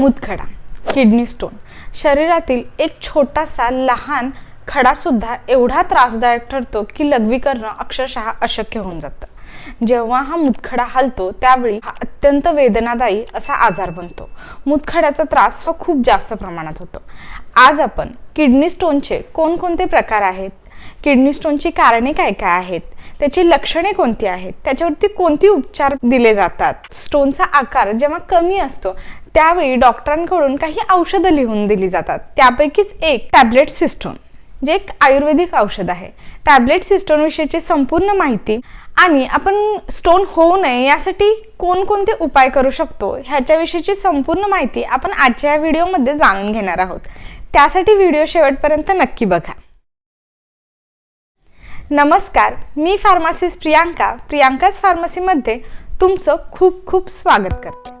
मुतखडा kidney stone. शरीरातील एक छोटासा लहान खडासुद्धा एवढा त्रासदायक ठरतो की लघवी करणं अक्षरशः अशक्य होऊन जातं. जेव्हा हा मुतखडा हलतो त्यावेळी हा अत्यंत वेदनादायी असा आजार बनतो. मुतखड्याचा त्रास हा खूप जास्त प्रमाणात होतो. आज आपण किडनी स्टोनचे कोणकोणते प्रकार आहेत? किडनी स्टोनची कारणे काय काय आहेत? त्याची लक्षणे कोणती आहेत? त्याच्यावरती कोणती उपचार दिले जातात? स्टोनचा आकार जेव्हा कमी असतो त्यावेळी डॉक्टरांकडून काही औषधं लिहून दिली जातात. त्यापैकीच एक टॅबलेट सिस्टोन जे एक आयुर्वेदिक औषध आहे. टॅबलेट सिस्टोन विषयीची संपूर्ण माहिती आणि आपण स्टोन होऊ नये यासाठी कोणकोणते उपाय करू शकतो ह्याच्याविषयीची संपूर्ण माहिती आपण आजच्या या व्हिडिओमध्ये जाणून घेणार आहोत. त्यासाठी व्हिडिओ शेवटपर्यंत नक्की बघा. नमस्कार मी फार्मासिस्ट प्रियांका. प्रियांकाच फार्मसीमध्ये तुमचं खूप खूप स्वागत करते.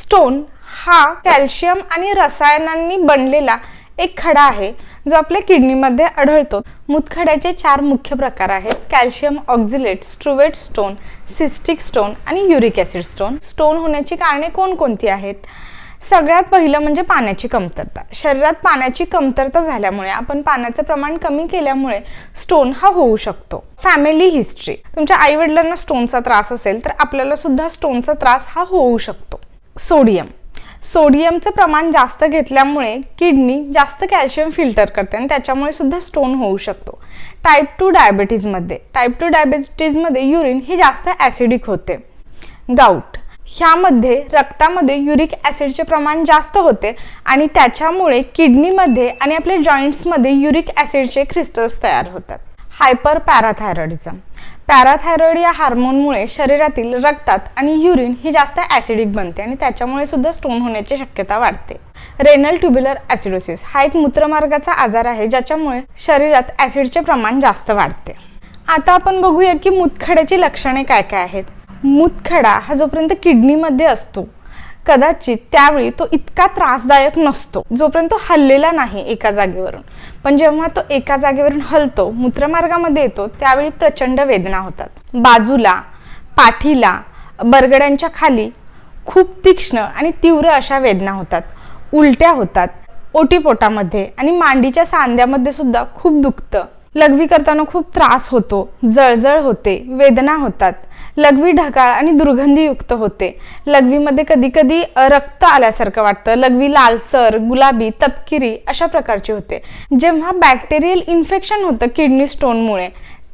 स्टोन हा कॅल्शियम आणि रसायनांनी बनलेला एक खडा आहे जो आपल्या किडनीमध्ये आढळतो. मुतखड्याचे चार मुख्य प्रकार आहेत. Calcium oxalate struvite stone cystic stone आणि युरिक ॲसिड स्टोन. स्टोन होण्याची कारणे कोणकोणती आहेत? सगळ्यात पहिलं म्हणजे पाण्याची कमतरता. शरीरात पाण्याची कमतरता झाल्यामुळे आपण पाण्याचं प्रमाण कमी केल्यामुळे स्टोन हा होऊ शकतो. Family history. तुमच्या आई वडिलांना स्टोनचा त्रास असेल तर आपल्याला सुद्धा स्टोनचा त्रास हा होऊ शकतो. सोडियम. सोडियमचं प्रमाण जास्त घेतल्यामुळे किडनी जास्त कॅल्शियम फिल्टर करते आणि त्याच्यामुळे सुद्धा स्टोन होऊ शकतो. टाईप टू डायबिटीजमध्ये टाईप टू डायबिटीजमध्ये युरिन ही जास्त ॲसिडिक होते. गाऊट ह्यामध्ये रक्तामध्ये युरिक ॲसिडचे प्रमाण जास्त होते आणि त्याच्यामुळे किडनीमध्ये आणि आपल्या जॉईंट्समध्ये युरिक ॲसिडचे क्रिस्टल्स तयार होतात. हायपर पॅराथायरॉइडिझम पॅराथायरॉइड या हार्मोनमुळे शरीरातील रक्तात आणि युरिन ही जास्त ॲसिडिक बनते आणि त्याच्यामुळे सुद्धा स्टोन होण्याची शक्यता वाढते. रेनल ट्युब्युलर ॲसिडोसिस हा एक मूत्रमार्गाचा आजार आहे ज्याच्यामुळे शरीरात ॲसिडचे प्रमाण जास्त वाढते. आता आपण बघूया की मुतखड्याची लक्षणे काय काय आहेत. मुतखडा हा जोपर्यंत किडनीमध्ये असतो कदाचित त्यावेळी तो इतका त्रासदायक नसतो जोपर्यंत तो हललेला नाही एका जागेवरून. पण जेव्हा तो एका जागेवरून हलतो मूत्रमार्गामध्ये येतो त्यावेळी प्रचंड वेदना होतात. बाजूला पाठीला बरगड्यांच्या खाली खूप तीक्ष्ण आणि तीव्र अशा वेदना होतात. उलट्या होतात ओटीपोटामध्ये आणि मांडीच्या सांध्यामध्ये सुद्धा खूप दुखतं. लघवी करताना खूप त्रास होतो जळजळ होते वेदना होतात. लघवी ढगाळ आणि दुर्गंधीयुक्त होते. लघवीमध्ये कधी कधी रक्त आल्यासारखं वाटतं. लघवी लालसर गुलाबी तपकिरी अशा प्रकारची होते. जेव्हा बॅक्टेरियल इन्फेक्शन होतं किडनी स्टोनमुळे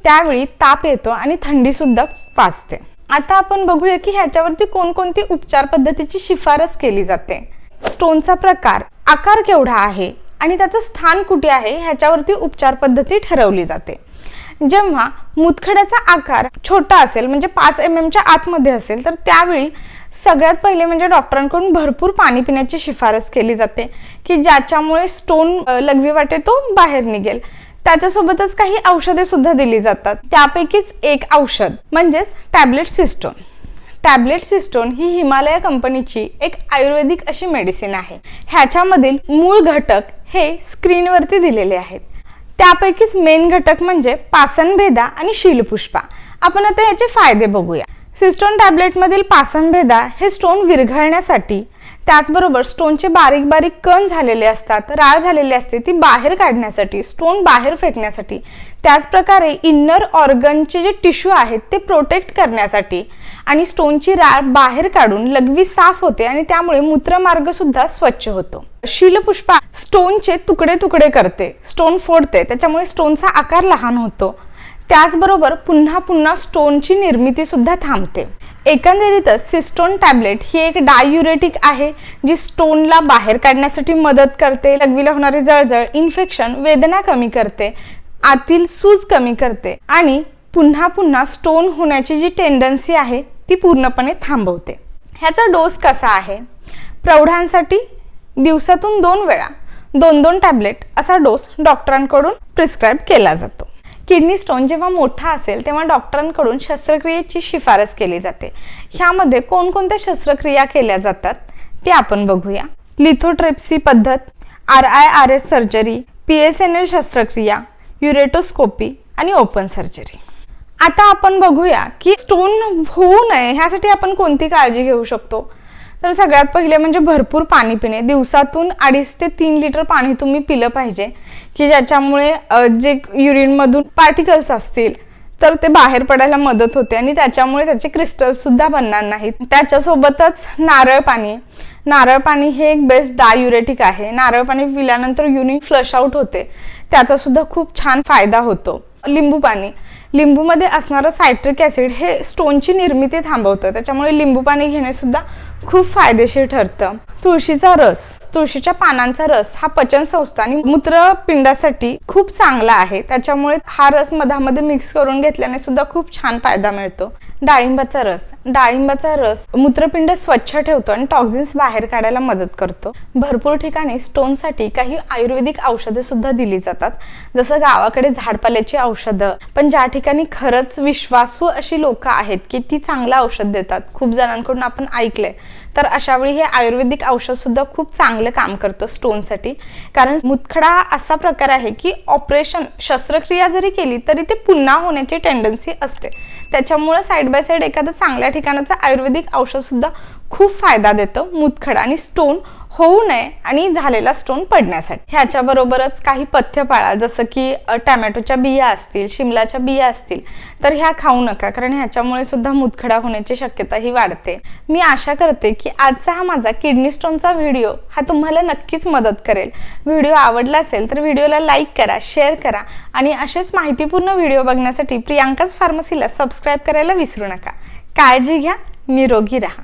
त्यावेळी ताप येतो आणि थंडीसुद्धा वाजते. आता आपण बघूया की ह्याच्यावरती कोणकोणती उपचार पद्धतीची शिफारस केली जाते. स्टोनचा प्रकार आकार केवढा आहे आणि त्याचं स्थान कुठे आहे ह्याच्यावरती उपचार पद्धती ठरवली जाते. जेव्हा मुतखड्याचा आकार छोटा असेल म्हणजे पाच एम एमच्या आतमध्ये असेल तर त्यावेळी सगळ्यात पहिले म्हणजे डॉक्टरांकडून भरपूर पाणी पिण्याची शिफारस केली जाते की ज्याच्यामुळे स्टोन लघवी वाटे तो बाहेर निघेल. त्याच्यासोबतच काही औषधे सुद्धा दिली जातात. त्यापैकीच एक औषध म्हणजेच टॅबलेट सिस्टोन. टॅबलेट सिस्टोन ही हिमालया कंपनीची एक आयुर्वेदिक अशी मेडिसिन आहे. ह्याच्यामधील मूळ घटक हे स्क्रीनवरती दिलेले आहेत. त्यापैकीच मेन घटक म्हणजे पासनभेदा आणि शिलपुष्पा. आपण आता याचे फायदे बघूया. सिस्टोन टॅबलेटमधील पासनभेदा हे स्टोन विरघळण्यासाठी त्याचबरोबर स्टोनचे बारीक बारीक कण झालेले असतात राळ झालेली असते ती बाहेर काढण्यासाठी स्टोन बाहेर फेकण्यासाठी त्याचप्रकारे इन्नर ऑर्गनचे जे टिश्यू आहेत ते प्रोटेक्ट करण्यासाठी आणि स्टोनची राळ बाहेर काढून लघवी साफ होते आणि त्यामुळे मूत्रमार्ग सुद्धा स्वच्छ होतो. शिलपुष्पा स्टोनचे तुकडे तुकडे करते स्टोन फोडते त्याच्यामुळे स्टोनचा आकार लहान होतो. त्याचबरोबर पुन्हा पुन्हा स्टोनची निर्मिती सुद्धा थांबते. एकंदरीतच सिस्टोन टॅबलेट ही एक डायुरेटिक आहे जी स्टोनला बाहेर काढण्यासाठी मदत करते लघवीला होणारी जळजळ इन्फेक्शन वेदना कमी करते आतील सूज कमी करते आणि पुन्हा पुन्हा स्टोन होण्याची जी टेंडन्सी आहे ती पूर्णपणे थांबवते. ह्याचा डोस कसा आहे? प्रौढांसाठी दिवसातून दोन वेळा दोन दोन टॅबलेट असा डोस डॉक्टरांकडून प्रिस्क्राईब केला जातो. किडनी स्टोन जेव्हा मोठा असेल तेव्हा डॉक्टरांकडून शस्त्रक्रियेची शिफारस केली जाते. ह्यामध्ये कोणकोणत्या शस्त्रक्रिया केल्या जातात ते आपण बघूया. लिथोट्रेप्सी पद्धत R I R S surgery P S N L शस्त्रक्रिया युरेटोस्कोपी आणि ओपन सर्जरी. आता आपण बघूया की स्टोन होऊ नये ह्यासाठी आपण कोणती काळजी घेऊ शकतो? तर सगळ्यात पहिले म्हणजे भरपूर पाणी पिणे. दिवसातून अडीच ते तीन लिटर पाणी तुम्ही पिलं पाहिजे की ज्याच्यामुळे जे युरिनमधून पार्टिकल्स असतील तर ते बाहेर पडायला मदत होते आणि त्याच्यामुळे त्याचे क्रिस्टल्स सुद्धा बनणार नाहीत. त्याच्यासोबतच नारळ पाणी. नारळ पाणी हे एक बेस्ट डायुरेटिक आहे. नारळ पाणी पिल्यानंतर युरिन फ्लश आउट होते. त्याचा सुद्धा खूप छान फायदा होतो. लिंबू पाणी. लिंबूमध्ये असणारं सायट्रिक ॲसिड हे स्टोनची निर्मिती थांबवतं. त्याच्यामुळे लिंबू पाणी घेणे सुद्धा खूप फायदेशीर ठरतं. तुळशीचा रस तुळशीच्या पानांचा रस हा पचन संस्था आणि मूत्रपिंडासाठी खूप चांगला आहे. त्याच्यामुळे हा रस मधामध्ये मिक्स करून घेतल्याने सुद्धा खूप छान फायदा मिळतो. डाळिंबाचा रस. डाळिंबाचा रस मूत्रपिंड स्वच्छ ठेवतो आणि टॉक्झिन्स बाहेर काढायला मदत करतो. भरपूर ठिकाणी स्टोनसाठी काही आयुर्वेदिक औषधे सुद्धा दिली जातात. जसं गावाकडे झाडपाल्याची औषधं. पण ज्या ठिकाणी खरंच विश्वासू अशी लोक आहेत की ती चांगलं औषध देतात खूप जणांकडून आपण ऐकलंय. तर अशा वेळी हे आयुर्वेदिक औषध सुद्धा खूप चांगलं काम करतं स्टोनसाठी कारण मुतखडा असा प्रकार आहे की ऑपरेशन शस्त्रक्रिया जरी केली तरी ते पुन्हा होण्याची टेंडन्सी असते. त्याच्यामुळे साईड बाय साईड एखादं चांगल्या ठिकाणाचं आयुर्वेदिक औषध सुद्धा खूप फायदा देतं. मुतखडा आणि स्टोन होऊ नये आणि झालेला स्टोन पडण्यासाठी. ह्याच्या बरोबरच काही पथ्य पाळा जसं की टॅमॅटोच्या बिया असतील शिमलाच्या बिया असतील तर ह्या खाऊ नका. कारण ह्याच्यामुळे सुद्धा मुतखडा होण्याची शक्यता ही वाढते. मी आशा करते की आजचा हा माझा किडनी स्टोनचा व्हिडिओ हा तुम्हाला नक्कीच मदत करेल. व्हिडिओ आवडला असेल तर व्हिडिओला लाईक करा शेअर करा आणि असेच माहितीपूर्ण व्हिडिओ बघण्यासाठी प्रियांकाच फार्मसीला सबस्क्राईब करायला विसरू नका. काळजी घ्या निरोगी राहा.